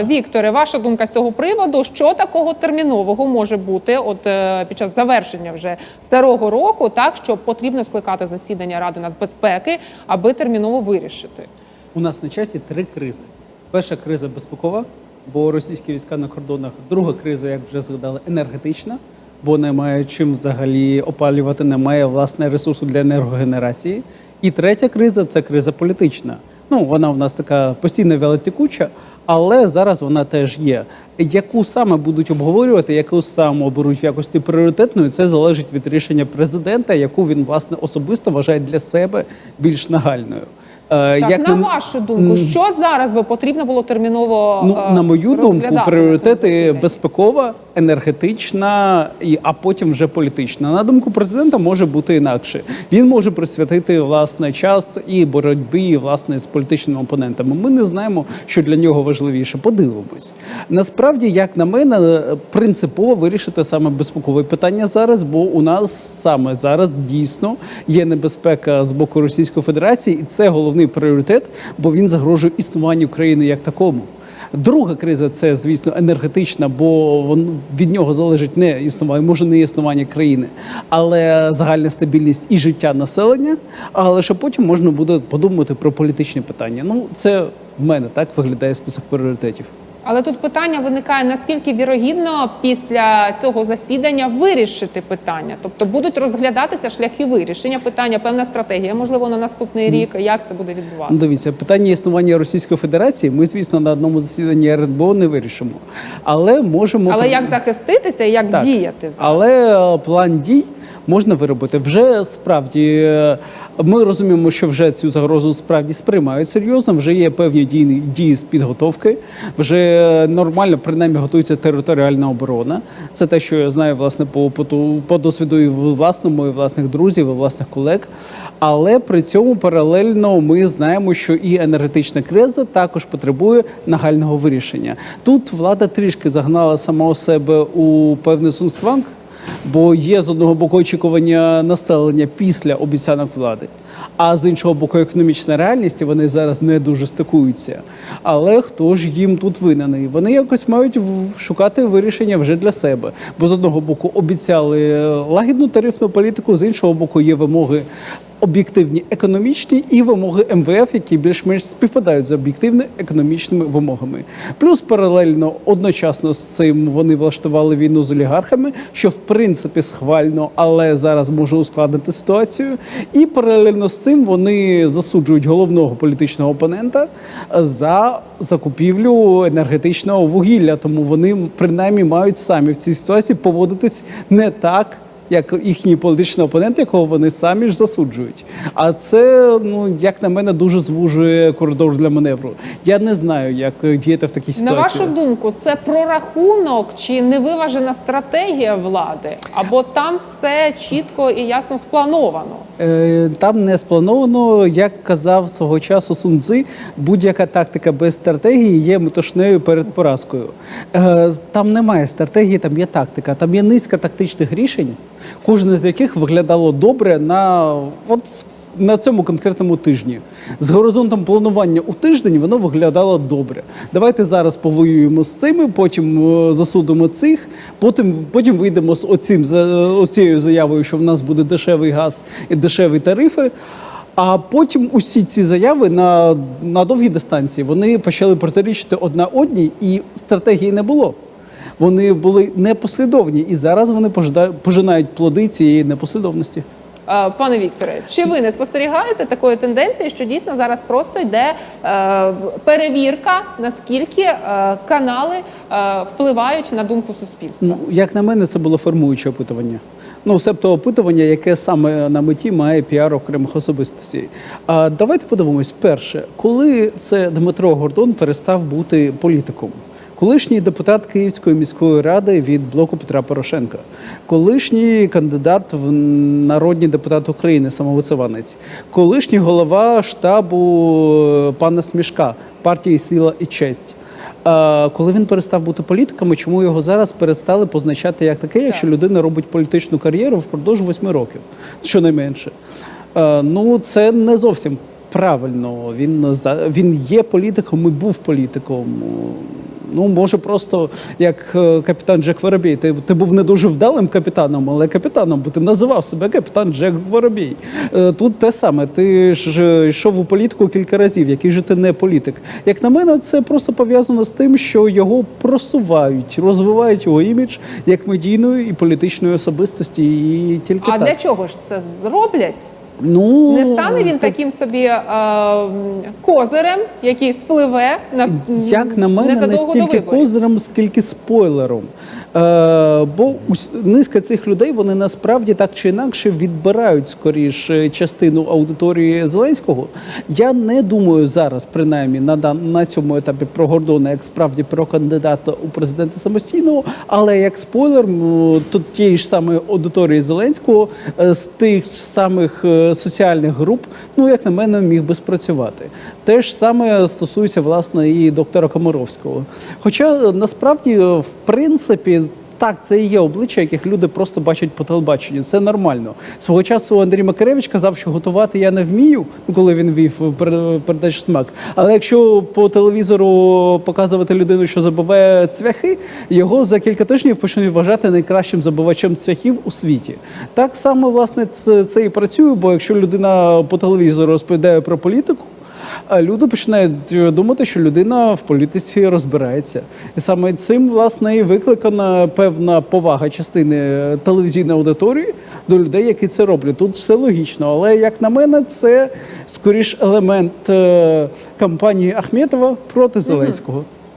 Вікторе, ваша думка з цього приводу, що такого термінового може бути от е, під час завершення вже старого року, так що потрібно скликати засідання Ради нацбезпеки, аби терміново вирішити? У нас на часі три кризи. Перша криза безпекова, бо російські війська на кордонах. Друга криза, як вже згадали, енергетична, бо немає чим взагалі опалювати, немає власне ресурсу для енергогенерації. І третя криза це криза політична. Ну, вона в нас така постійно вялотекуча, але зараз вона теж є. Яку саме будуть обговорювати, яку саме оберуть в якості пріоритетної, це залежить від рішення президента, яку він власне особисто вважає для себе більш нагальною. Е, Так, як на вашу думку, що зараз би потрібно було терміново Ну, е, на мою думку, пріоритети безпекова, енергетична, і, а потім вже політична. На думку президента, може бути інакше. Він може присвятити власне час і боротьбі власне з політичними опонентами. Ми не знаємо, що для нього важливіше. Подивимось. Насправді, як на мене, принципово вирішити саме безпекове питання зараз, бо у нас саме зараз дійсно є небезпека з боку Російської Федерації, і це головний пріоритет, бо він загрожує існуванню країни як такому. Друга криза це, звісно, енергетична, бо від нього залежить не існування, може не існування країни, але загальна стабільність і життя населення. А лише потім можна буде подумати про політичні питання. Ну, це в мене так виглядає список пріоритетів. Але тут питання виникає: наскільки вірогідно після цього засідання вирішити питання? Тобто будуть розглядатися шляхи вирішення питання, певна стратегія, можливо, на наступний рік. Як це буде Ну, відбуватися? дивіться, питання існування Російської Федерації ми, звісно, на одному засіданні РНБО не вирішимо. Але можемо Але як захиститися і як Так. діяти зараз? Але е, план дій можна виробити. Вже справді е, ми розуміємо, що вже цю загрозу справді сприймають серйозно. Вже є певні дії, дії з підготовки. Вже нормально принаймні готується територіальна оборона. Це те, що я знаю власне по опиту, по досвіду і власному, і власних друзів, і власних колег. Але при цьому паралельно ми знаємо, що і енергетична криза також потребує нагального вирішення. Тут влада трішки загнала сама у себе у певний сунксванг, бо є з одного боку очікування населення після обіцянок влади. А з іншого боку, економічна реальність і вони зараз не дуже стикуються. Але хто ж їм тут винений? Вони якось мають шукати вирішення вже для себе. Бо з одного боку обіцяли лагідну тарифну політику, з іншого боку, є вимоги об'єктивні економічні і вимоги МВФ, які більш-менш співпадають з об'єктивними економічними вимогами. Плюс паралельно одночасно з цим вони влаштували війну з олігархами, що в принципі схвально, але зараз може ускладнити ситуацію. І паралельно з цим вони засуджують головного політичного опонента за закупівлю енергетичного вугілля. Тому вони принаймні мають самі в цій ситуації поводитись не так як їхній політичний опонент, якого вони самі ж засуджують. А це, ну як на мене, дуже звужує коридор для маневру. Я не знаю, як діяти в такій На вашу думку, це прорахунок чи невиважена стратегія влади? Або там все чітко і ясно сплановано? Е, Там не сплановано, як казав свого часу Сун Цзи, будь-яка тактика без стратегії є метушнею перед поразкою. Е, Там немає стратегії, там є тактика, там є низка тактичних рішень, кожне з яких виглядало добре на, от, на цьому конкретному тижні. З горизонтом планування у тиждень воно виглядало добре. Давайте зараз повоюємо з цими, потім е, засудимо цих, потім, потім вийдемо з оцим, оцією заявою, що в нас буде дешевий газ і дешеві тарифи. А потім усі ці заяви на, на довгій дистанції вони почали протирічити одна одній, і стратегії не було. Вони були непослідовні, і зараз вони пожинають плоди цієї непослідовності. Пане Вікторе, чи ви не спостерігаєте такої тенденції, що дійсно зараз просто йде е, перевірка, наскільки е, канали е, впливають на думку суспільства? Ну, як на мене, це було формуюче опитування. Ну, себто опитування, яке саме на меті має піар окремих особистостей. А давайте подивимось. Перше, коли це Дмитро Гордон перестав бути політиком. Колишній депутат Київської міської ради від блоку Петра Порошенка, колишній кандидат в народні депутат України, самовисуванець, колишній голова штабу е, пана Смішка партії Сила і честь. Коли він перестав бути політиком, чому його зараз перестали позначати як таке, якщо людина робить політичну кар'єру впродовж восьми років, щонайменше. Е, Ну це не зовсім правильно. Він за- він є політиком і був політиком. Ну, може, просто як е, капітан Джек Воробій. Ти, ти був не дуже вдалим капітаном, але капітаном, бо ти називав себе капітан Джек Воробій. Е, Тут те саме. Ти ж йшов у політику кілька разів. Який же ти не політик? Як на мене, це просто пов'язано з тим, що його просувають, розвивають його імідж як медійної і політичної особистості. І тільки А так. для чого ж це зроблять? Ну, Не стане він так... таким собі е, козирем, який спливе на Як на мене, не стільки козирем, скільки спойлером. Е, бо низка цих людей вони насправді так чи інакше відбирають скоріше частину аудиторії Зеленського. Я не думаю зараз, принаймні на, на цьому етапі про Гордона, як справді про кандидата у президенти самостійного, але як спойлер, тут тієї ж самої аудиторії Зеленського е, з тих самих е, соціальних груп, ну як на мене, міг би спрацювати. Те ж саме стосується власне і доктора Комаровського. Хоча насправді, в принципі. Так, це і є обличчя, яких люди просто бачать по телебаченню. Це нормально. Свого часу Андрій Макаревич казав, що готувати я не вмію, ну, коли він вів пере- передачу смак. Але якщо по телевізору показувати людину, що забиває цвяхи, його за кілька тижнів почнуть вважати найкращим забивачем цвяхів у світі. Так само, власне, це, це і працює, бо якщо людина по телевізору розповідає про політику. Люди починають е, думати, що людина в політиці розбирається, і саме цим власне і викликана певна повага частини е, телевізійної аудиторії до людей, які це роблять. Тут все логічно, але як на мене, це скоріш елемент е, кампанії Ахметова проти Зеленського.